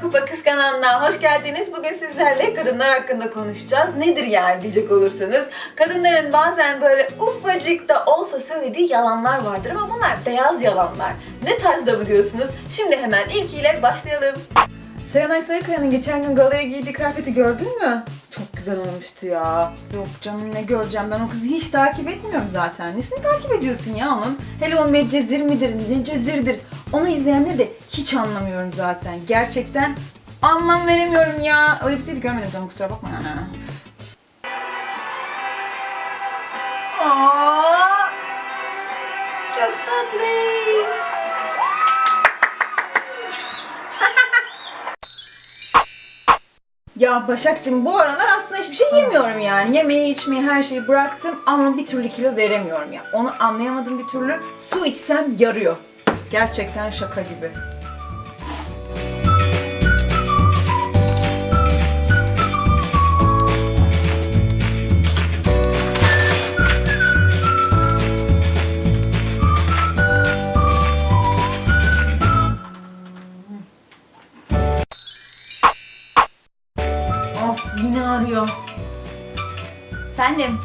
Kupa Kıskananlar hoş geldiniz. Bugün sizlerle kadınlar hakkında konuşacağız. Nedir yani diyecek olursanız. Kadınların bazen böyle ufacık da olsa söylediği yalanlar vardır ama bunlar beyaz yalanlar. Ne tarzda biliyorsunuz? Şimdi hemen ilkiyle başlayalım. Serenay Sarıkaya'nın geçen gün galaya giydiği kıyafeti gördün mü? Çok güzel olmuştu ya. Yok canım ne göreceğim ben o kızı hiç takip etmiyorum zaten. Nesini takip ediyorsun ya onun? Hele o Medcezir midir, Necezir'dir. Onu izleyenleri de hiç anlamıyorum zaten. Gerçekten anlam veremiyorum ya. Öyle bir şey de görmedim canım kusura bakma yani. Aa, çok tatlı. Ya Başakcığım bu aralar aslında hiçbir şey yemiyorum yani. Yemeği içmeyi her şeyi bıraktım ama bir türlü kilo veremiyorum ya. Onu anlayamadım bir türlü. Su içsem yarıyor. Gerçekten şaka gibi. Yine arıyor. Efendim?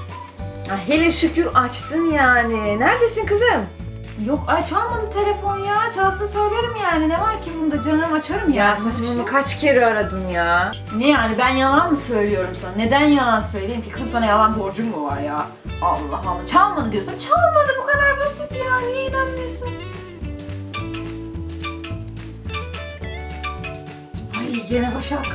Ya hele şükür açtın yani. Neredesin kızım? Yok ay çalmadı telefon ya. Çalsa söylerim yani. Ne var ki bunda canım açarım ya. saçmalama kaç kere aradım ya. Ne yani ben yalan mı söylüyorum sana? Neden yalan söyleyeyim ki? Kızım sana yalan borcum mu var ya? Allah Allah. Çalmadı diyorsam çalmadı bu kadar basit ya. Niye inanmıyorsun? Ay gene Başak.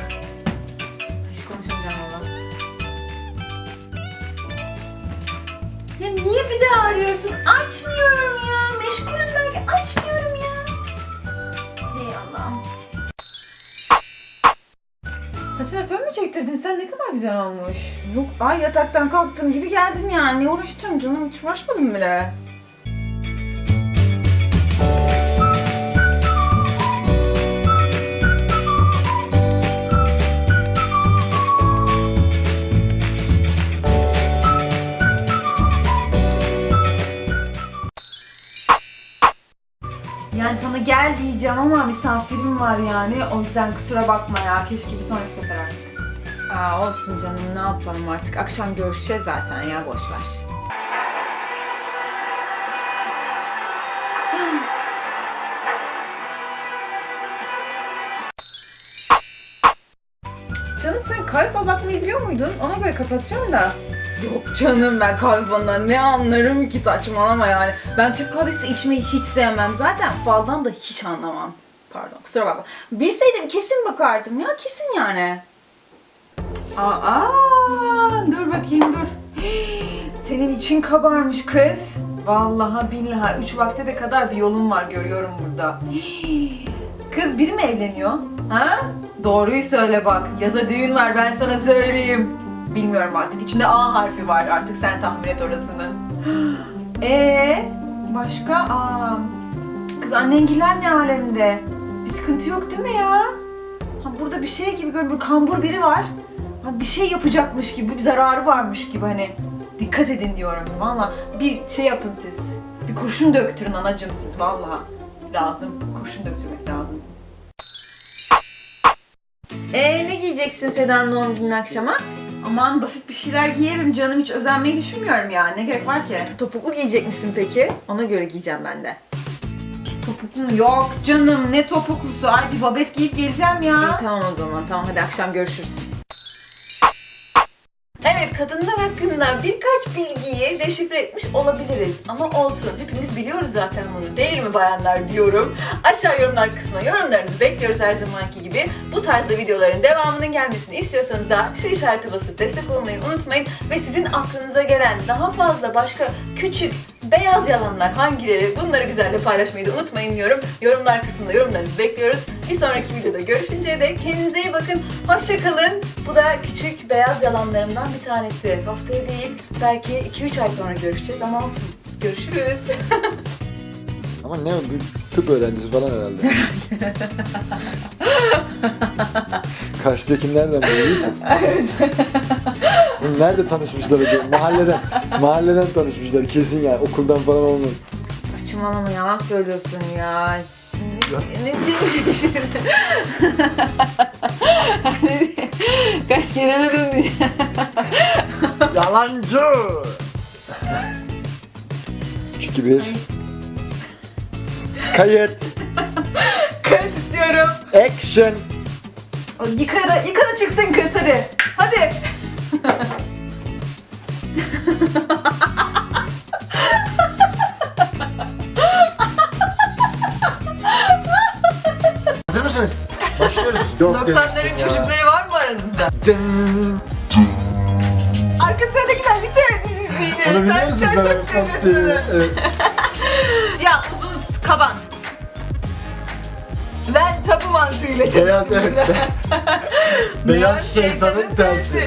Ya niye bir daha arıyorsun? Açmıyorum ya. Meşgulüm belki. Açmıyorum ya. Hey Allah'ım. Saçına fön mü çektirdin? Sen ne kadar güzel olmuş. Yok ay yataktan kalktığım gibi geldim yani. Ne uğraşacağım canım? Hiç uğraşmadım bile. Sana gel diyeceğim ama misafirim var yani. O yüzden kusura bakma ya. Keşke bir sonraki sefer artık. Aa olsun canım ne yapalım artık. Akşam görüşeceğiz zaten ya boş ver. Canım sen kahve fal bakmayı biliyor muydun? Ona göre kapatacağım da. Yok canım ben kahve falından ne anlarım ki saçmalama yani. Ben Türk kahvesi içmeyi hiç sevmem. Zaten faldan da hiç anlamam. Pardon kusura bakma. Bilseydim kesin bakardım ya kesin yani. Aa, dur bakayım dur. Senin için kabarmış kız. Vallahi billahi üç vakte de kadar bir yolun var görüyorum burada. Kız biri mi evleniyor? Ha? Doğruyu söyle bak. Yaza düğün var ben sana söyleyeyim. Bilmiyorum artık. İçinde A harfi var. Artık sen tahmin et orasını. Ee, başka? Aa, kız annengiller ne alemde? Bir sıkıntı yok değil mi ya? Ha, burada bir şey gibi görünüyor. Kambur biri var. Ha, bir şey yapacakmış gibi, bir zararı varmış gibi hani. Dikkat edin diyorum. Valla bir şey yapın siz. Bir kurşun döktürün anacım siz valla. Lazım. Kurşun döktürmek lazım. Ee ne giyeceksin Sedan doğum günün akşama? Aman basit bir şeyler giyerim canım hiç özenmeyi düşünmüyorum ya. Ne gerek var ki? Topuklu giyecek misin peki? Ona göre giyeceğim ben de. Topuklu mu? Yok canım ne topuklusu? Ay bir babet giyip geleceğim ya. İyi tamam o zaman tamam hadi akşam görüşürüz. Kadınlar hakkında birkaç bilgiyi deşifre etmiş olabiliriz. Ama olsun hepimiz biliyoruz zaten bunu değil mi bayanlar diyorum. Aşağı yorumlar kısmına yorumlarınızı bekliyoruz her zamanki gibi. Bu tarzda videoların devamının gelmesini istiyorsanız da şu işareti basıp destek olmayı unutmayın. Ve sizin aklınıza gelen daha fazla başka küçük beyaz yalanlar hangileri bunları bizlerle paylaşmayı da unutmayın diyorum. Yorumlar kısmında yorumlarınızı bekliyoruz. Bir sonraki videoda görüşünceye dek kendinize iyi bakın. Hoşçakalın. Bu da küçük beyaz yalanlarımdan bir tanesi. Haftaya değil belki 2-3 ay sonra görüşeceğiz ama olsun. Görüşürüz. Ama ne bir tıp öğrencisi falan herhalde. Karşıdakilerden biliyorsun. Evet. Nerede tanışmışlar acaba? Mahalleden. Mahalleden tanışmışlar kesin yani. Okuldan falan olmaz. Saçmalama yalan söylüyorsun ya. An. Ne diyeyim şimdi? Kaç kere ne döndü? Yalancı. 3 2 1 Kayıt. Kayıt istiyorum. Action. Yıka da, yıka da çıksın kız hadi. Hadi. Mısınız? Başlıyoruz. Dört 90'ların demiştim ya. çocukları var mı aranızda? Dın. Arka sıradakiler lise öğrencisiydi. Onu biliyor musun sen? Fox TV. Evet. Siyah uzun kaban. Ben tabu mantığıyla Beyaz çalıştım. evet. Beyaz şeytanın tersi.